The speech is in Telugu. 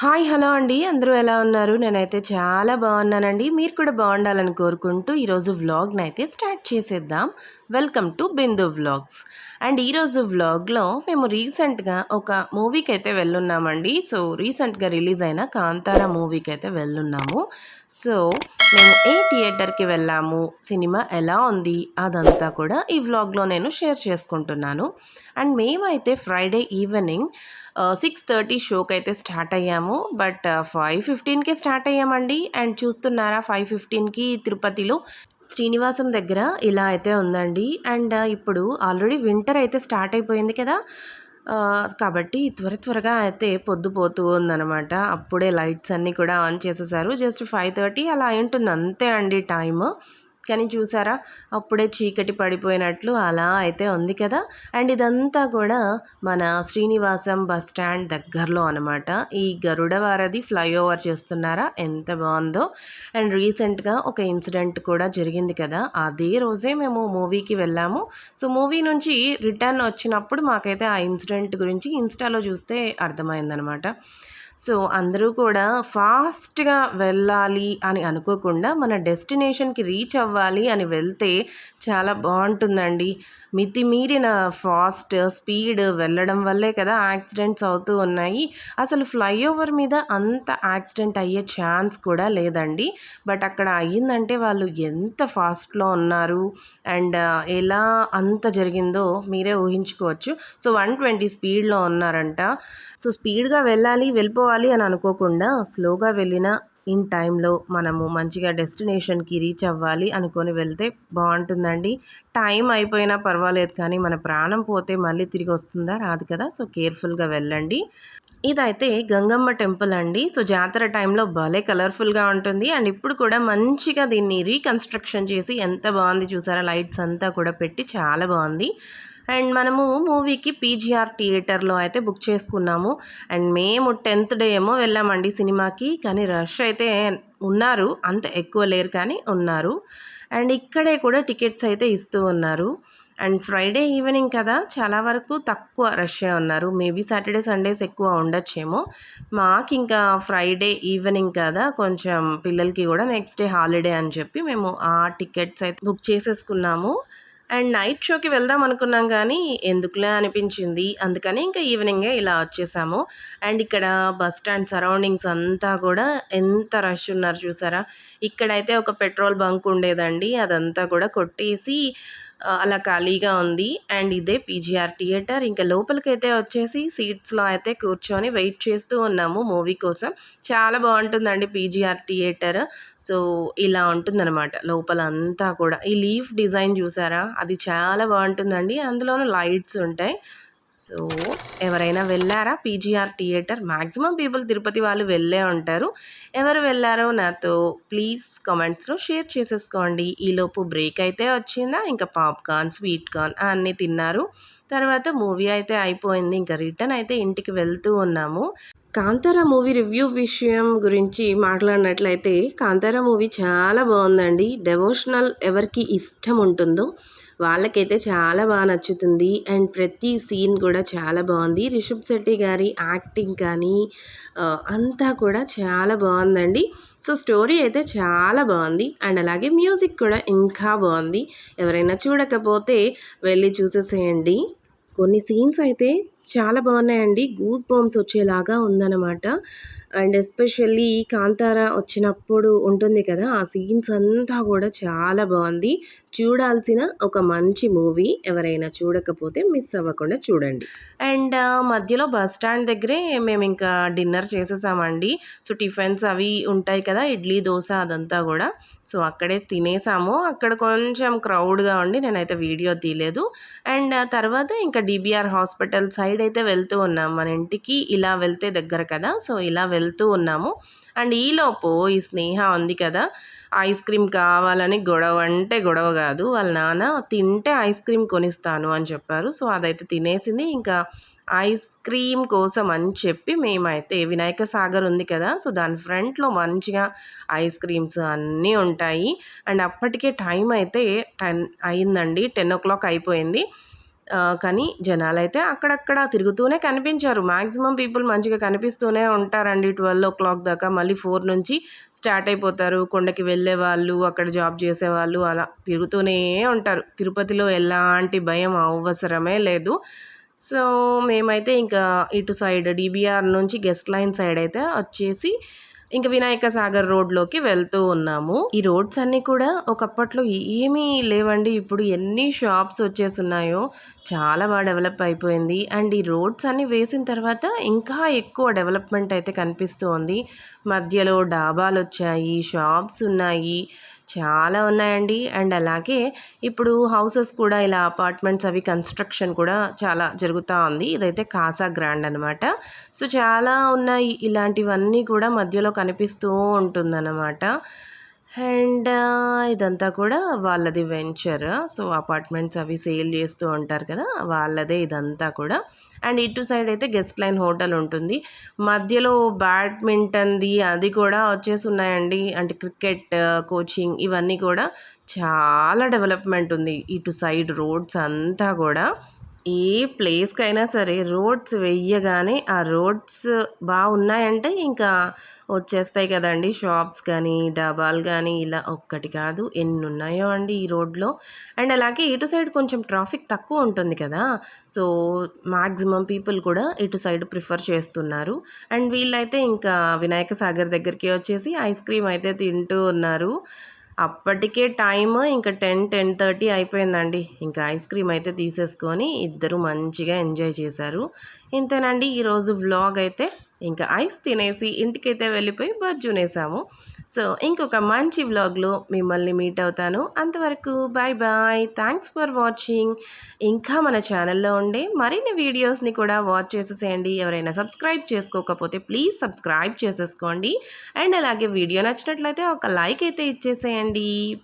హాయ్ హలో అండి. అందరూ ఎలా ఉన్నారు? నేనైతే చాలా బాగున్నానండి. మీరు కూడా బాగుండాలని కోరుకుంటూ ఈరోజు వ్లాగ్ని అయితే స్టార్ట్ చేసేద్దాం. Welcome to Bindu vlogs. And ఈరోజు వ్లాగ్లో మేము రీసెంట్గా ఒక మూవీకి అయితే వెళ్ళున్నామండి. సో రీసెంట్గా రిలీజ్ అయిన కాంతారా మూవీకి అయితే వెళ్ళున్నాము. సో మేము ఏ థియేటర్కి వెళ్ళాము? సినిమా ఎలా ఉంది? అదంతా కూడా ఈ వ్లాగ్లో నేను షేర్ చేసుకుంటున్నాను. అండ్ మేమైతే ఫ్రైడే ఈవినింగ్ సిక్స్ థర్టీ షోకి అయితే స్టార్ట్ అయ్యాము. బట్ ఫైవ్ ఫిఫ్టీన్కే స్టార్ట్ అయ్యామండి. అండ్ చూస్తున్నారా ఫైవ్ ఫిఫ్టీన్కి తిరుపతిలో శ్రీనివాసం దగ్గర ఇలా అయితే ఉందండి. అండ్ ఇప్పుడు ఆల్రెడీ వింటర్ అయితే స్టార్ట్ అయిపోయింది కదా. కాబట్టి త్వర త్వరగా అయితే పొద్దుపోతూ ఉందన్నమాట. అప్పుడే లైట్స్ అన్నీ కూడా ఆన్ చేసేసారు. జస్ట్ ఫైవ్ థర్టీ అలా ఉంటుంది. అంతే అండి టైమ్. కానీ చూసారా? అప్పుడే చీకటి పడిపోయినట్లు అలా అయితే ఉంది కదా? అండ్ ఇదంతా కూడా మన శ్రీనివాసం బస్ స్టాండ్ దగ్గరలో అనమాట ఈ గరుడవారది ఫ్లైఓవర్ చేస్తున్నారా? ఎంత బాగుందో. అండ్ రీసెంట్గా ఒక ఇన్సిడెంట్ కూడా జరిగింది కదా? అదే రోజే మేము మూవీకి వెళ్ళాము. సో మూవీ నుంచి రిటర్న్ వచ్చినప్పుడు మాకైతే ఆ ఇన్సిడెంట్ గురించి ఇన్స్టాలో చూస్తే అర్థమైందనమాట సో అందరూ కూడా ఫాస్ట్గా వెళ్ళాలి అని అనుకోకుండా మన డెస్టినేషన్కి రీచ్ అవ్వాలి అని వెళ్తే చాలా బాగుంటుందండి. మితిమీరిన ఫాస్ట్ స్పీడ్ వెళ్ళడం వల్లే కదా యాక్సిడెంట్స్ అవుతూ ఉన్నాయి. అసలు ఫ్లైఓవర్ మీద అంత యాక్సిడెంట్ అయ్యే ఛాన్స్ కూడా లేదండి. బట్ అక్కడ అయ్యిందంటే వాళ్ళు ఎంత ఫాస్ట్లో ఉన్నారు అండ్ ఎలా అంత జరిగిందో మీరే ఊహించుకోవచ్చు. సో వన్ ట్వంటీ స్పీడ్లో ఉన్నారంట. సో స్పీడ్గా వెళ్ళాలి వెళ్ళిపోవాలి అని అనుకోకుండా స్లోగా వెళ్ళిన ఇన్ టైంలో మనము మంచిగా డెస్టినేషన్కి రీచ్ అవ్వాలి అనుకొని వెళ్తే బాగుంటుందండి. టైం అయిపోయినా పర్వాలేదు కానీ మన ప్రాణం పోతే మళ్ళీ తిరిగి వస్తుందా? రాదు కదా. సో కేర్ఫుల్గా వెళ్ళండి. ఇదైతే గంగమ్మ టెంపుల్ అండి. సో జాతర టైంలో భలే కలర్ఫుల్గా ఉంటుంది. అండ్ ఇప్పుడు కూడా మంచిగా దీన్ని రీకన్స్ట్రక్షన్ చేసి ఎంత బాగుంది చూసారా? లైట్స్ అంతా కూడా పెట్టి చాలా బాగుంది. అండ్ మనము మూవీకి పీజీఆర్ థియేటర్లో అయితే బుక్ చేసుకున్నాము. అండ్ మేము టెన్త్ డే ఏమో వెళ్ళామండి సినిమాకి. కానీ రష్ అయితే ఉన్నారు. అంత ఎక్కువ లేరు కానీ ఉన్నారు. అండ్ ఇక్కడే కూడా టికెట్స్ అయితే ఇస్తూ ఉన్నారు. అండ్ ఫ్రైడే ఈవినింగ్ కదా చాలా వరకు తక్కువ రష్ ఉన్నారు. మేబీ సాటర్డే సండేస్ ఎక్కువ ఉండొచ్చేమో. మాకు ఇంకా ఫ్రైడే ఈవినింగ్ కదా కొంచెం పిల్లలకి కూడా నెక్స్ట్ డే హాలిడే అని చెప్పి మేము ఆ టికెట్స్ అయితే బుక్ చేసేసుకున్నాము. అండ్ నైట్ షోకి వెళ్దాం అనుకున్నాం కానీ ఎందుకులే అనిపించింది. అందుకని ఇంకా ఈవినింగే ఇలా వచ్చేసాము. అండ్ ఇక్కడ బస్ స్టాండ్ సరౌండింగ్స్ అంతా కూడా ఎంత రష్ ఉన్నారు చూసారా? ఇక్కడైతే ఒక పెట్రోల్ బంక్ ఉండేదండి. అదంతా కూడా కొట్టేసి అలా ఖాళీగా ఉంది. అండ్ ఇదే పీజీఆర్ థియేటర్. ఇంకా లోపలికైతే వచ్చేసి సీట్స్లో అయితే కూర్చొని వెయిట్ చేస్తూ ఉన్నాము మూవీ కోసం. చాలా బాగుంటుందండి పీజీఆర్ థియేటర్. సో ఇలా ఉంటుందన్నమాట లోపల అంతా కూడా. ఈ లీఫ్ డిజైన్ చూసారా? అది చాలా బాగుంటుందండి. అందులోనూ లైట్స్ ఉంటాయి. సో ఎవరైనా వెళ్ళారా? PGR theatre? Maximum people Tirupati వాళ్ళు వెళ్ళే ఉంటారు. ఎవరు వెళ్ళారో నాతో ప్లీజ్ కమెంట్స్లో షేర్ చేసేసుకోండి. ఈలోపు బ్రేక్ అయితే వచ్చిందా? ఇంకా పాప్కార్న్ స్వీట్ కార్న్ అన్నీ తిన్నారు. తర్వాత మూవీ అయితే అయిపోయింది. ఇంకా రిటర్న్ అయితే ఇంటికి వెళ్తూ ఉన్నాము. కాంతారా మూవీ రివ్యూ విషయం గురించి మాట్లాడినట్లయితే కాంతారా మూవీ చాలా బాగుందండి. డెవోషనల్ ఎవరికి ఇష్టం ఉంటుందో వాళ్ళకైతే చాలా బాగా నచ్చుతుంది. అండ్ ప్రతి సీన్ కూడా చాలా బాగుంది. రిషబ్ శెట్టి గారి యాక్టింగ్ కానీ అంతా కూడా చాలా బాగుందండి. సో స్టోరీ అయితే చాలా బాగుంది. అండ్ అలాగే మ్యూజిక్ కూడా ఇంకా బాగుంది. ఎవరైనా చూడకపోతే వెళ్ళి చూసేసేయండి. కొన్ని సీన్స్ అయితే చాలా బాగున్నాయండి. గూస్ బాంబ్స్ వచ్చేలాగా ఉందన్నమాట. అండ్ ఎస్పెషల్లీ కాంతార వచ్చినప్పుడు ఉంటుంది కదా ఆ సీన్స్ అంతా కూడా చాలా బాగుంది. చూడాల్సిన ఒక మంచి మూవీ ఎవరైనా చూడకపోతే మిస్ అవ్వకుండా చూడండి. అండ్ మధ్యలో బస్ స్టాండ్ దగ్గరే మేము ఇంకా డిన్నర్ చేసేసామండి. సో టిఫిన్స్ అవి ఉంటాయి కదా ఇడ్లీ దోశ అదంతా కూడా. సో అక్కడే తినేసాము. అక్కడ కొంచెం క్రౌడ్గా ఉండి నేనైతే వీడియో తీయలేదు. అండ్ తర్వాత ఇంకా డిబిఆర్ హాస్పిటల్ సైడ్ అయితే వెళ్తూ ఉన్నాం. మన ఇంటికి ఇలా వెళ్తే దగ్గర కదా సో ఇలా వెళ్తూ ఉన్నాము. అండ్ ఈలోపు ఈ స్నేహ ఉంది కదా ఐస్ క్రీమ్ కావాలని గొడవ అంటే గొడవ కాదు. వాళ్ళ నాన్న తింటే ఐస్ క్రీమ్ కొనిస్తాను అని చెప్పారు. సో అదైతే తినేసింది. ఇంకా ఐస్ క్రీమ్ కోసం అని చెప్పి మేమైతే వినాయక సాగర్ ఉంది కదా సో దాని ఫ్రంట్లో మంచిగా ఐస్ క్రీమ్స్ అన్నీ ఉంటాయి. అండ్ అప్పటికే టైం అయితే టెన్ అయిందండి టెన్ ఓ క్లాక్ అయిపోయింది. కానీ జనాలైతే అక్కడక్కడ తిరుగుతూనే కనిపించారు. మ్యాక్సిమం పీపుల్ మంచిగా కనిపిస్తూనే ఉంటారండి. ట్వెల్వ్ ఓ క్లాక్ దాకా మళ్ళీ ఫోర్ నుంచి స్టార్ట్ అయిపోతారు. కొండకి వెళ్ళే వాళ్ళు అక్కడ జాబ్ చేసే వాళ్ళు అలా తిరుగుతూనే ఉంటారు. తిరుపతిలో ఎలాంటి భయం అవసరమే లేదు. సో మేమైతే ఇంకా ఇటు సైడ్ డిబిఆర్ నుంచి గెస్ట్ లైన్ సైడ్ అయితే వచ్చేసి ఇంకా వినాయక సాగర్ రోడ్లోకి వెళ్తూ ఉన్నాము. ఈ రోడ్స్ అన్నీ కూడా ఒకప్పట్లో ఏమీ లేవండి. ఇప్పుడు ఎన్ని షాప్స్ వచ్చేసి ఉన్నాయో చాలా బాగా డెవలప్ అయిపోయింది. అండ్ ఈ రోడ్స్ అన్ని వేసిన తర్వాత ఇంకా ఎక్కువ డెవలప్మెంట్ అయితే కనిపిస్తోంది. మధ్యలో డాబాలు వచ్చాయి షాప్స్ ఉన్నాయి. చాలా ఉన్నాయండి. అండ్ అలాగే ఇప్పుడు హౌసెస్ కూడా ఇలా అపార్ట్మెంట్స్ అవి కన్స్ట్రక్షన్ కూడా చాలా జరుగుతూ ఉంది. ఇదైతే కాసా గ్రాండ్ అనమాట సో చాలా ఉన్నాయి. ఇలాంటివన్నీ కూడా మధ్యలో కనిపిస్తూ ఉంటుందన్నమాట. అండ్ ఇదంతా కూడా వాళ్ళది వెంచర్. సో అపార్ట్మెంట్స్ అవి సేల్ చేస్తూ ఉంటారు కదా వాళ్ళదే ఇదంతా కూడా. అండ్ ఇటు సైడ్ అయితే గెస్ట్ లైన్ హోటల్ ఉంటుంది. మధ్యలో బ్యాడ్మింటన్ది అది కూడా వచ్చేసి ఉన్నాయండి. అంటే క్రికెట్ కోచింగ్ ఇవన్నీ కూడా చాలా డెవలప్మెంట్ ఉంది ఇటు సైడ్ రోడ్స్ అంతా కూడా. ఏ ప్లేస్కైనా సరే రోడ్స్ వెయ్యగానే ఆ రోడ్స్ బాగున్నాయంటే ఇంకా వచ్చేస్తాయి కదండి. షాప్స్ కానీ డాబాలు కానీ ఇలా ఒక్కటి కాదు. ఎన్ని ఉన్నాయో అండి ఈ రోడ్లో. అండ్ అలాగే ఇటు సైడ్ కొంచెం ట్రాఫిక్ తక్కువ ఉంటుంది కదా. సో మ్యాక్సిమం పీపుల్ కూడా ఇటు సైడ్ ప్రిఫర్ చేస్తున్నారు. అండ్ వీళ్ళైతే ఇంకా వినాయక సాగర్ దగ్గరికి వచ్చేసి ఐస్ క్రీమ్ అయితే తింటూ ఉన్నారు. అప్పటికే టైమ్ ఇంకా టెన్ టెన్ థర్టీ అయిపోయిందండి. ఇంకా ఐస్ క్రీమ్ అయితే తీసేసుకొని ఇద్దరు మంచిగా ఎంజాయ్ చేశారు. ఇంతేనండి ఈరోజు వ్లాగ్ అయితే. ఇంకా ఐస్ తినేసి ఇంటికైతే వెళ్ళిపోయి బజ్జునేసాము. సో ఇంకొక మంచి వ్లాగ్లో మిమ్మల్ని మీట్ అవుతాను. అంతవరకు bye bye thanks for watching ఇంకా మన ఛానల్లో ఉండే మరిన్ని వీడియోస్ని కూడా వాచ్ చేసేసేయండి. ఎవరైనా సబ్స్క్రైబ్ చేసుకోకపోతే ప్లీజ్ సబ్స్క్రైబ్ చేసేసుకోండి. అండ్ అలాగే వీడియో నచ్చినట్లయితే ఒక లైక్ అయితే ఇచ్చేసేయండి.